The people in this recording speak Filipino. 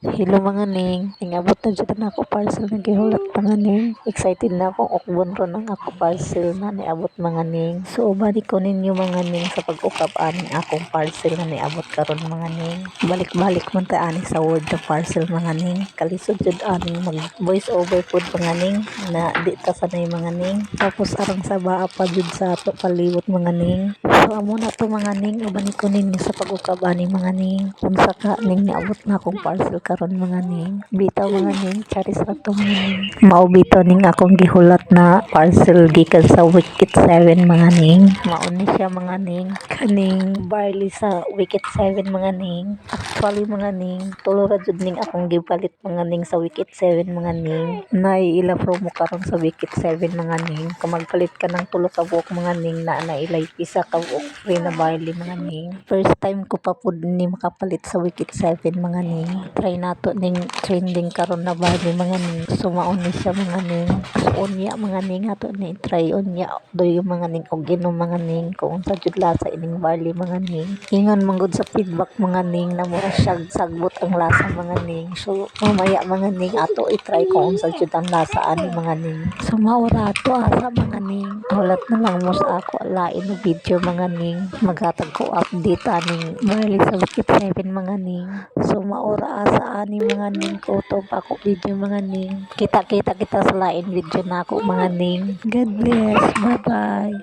Hello mga ning, ingabot na dyan na ako parcel na gihulat mga ning. Excited na ako, ukbon ron ang ako parcel na niabot mga ning. So, balik ko ninyo mga ning sa pag-ukap aning akong parcel na niabot karon mga ning. Balik-balik man ta ani sa word na parcel mga ning. Kalisod jud aning mag voice over pod mga ning na di ta sanay mga ning. Tapos arang sa baa pa jud sa paliwot mga ning. So, amo na to mga ning, ubani ko ninyo sa pag-ukap aning mga ning. Unsa ka ning niabot na akong parcel karon mga ning. Bitaw mga ning charis ra to mao bitaw ning akong gihulat na parcel gikan sa wicket 7 mga ning. Mao ni siya mga ning. Kaning barley sa wicket 7 mga ning. Actually mga ning tulo ra jud ning akong gipalit mga ning sa wicket 7 mga ning. Nay ila promo karon sa wicket 7 mga ning. Kung magpalit ka ng tulo ka buok mga ning na na ilay pisa ka buok free na barley mga ning. First time ko pa pud ni makapalit sa wicket 7 mga ning. Try nato ning trending karon na barley mga ning sumaon ni siya mga ning so unya mga ning ato ni try unya doy mga ning og ginom mga ning kung unsa jud lasa ining barley mga ning. Ingon man gud sa feedback mga ning na mura siya sagbot ang lasa mga ning. So mamaya mga ning ato i-try kung unsa jud ang lasa ani mga ning. So maura ato asa mga ning. Hulat na lang mo sa ako lain na video mga ning. Maghatag ko update aning barley sa wicket 7 mga ning. So maura asa ani mga ning ko to pa ako video mga ning. Kita kita kita sa lain video na ako mga ning. God bless. Bye bye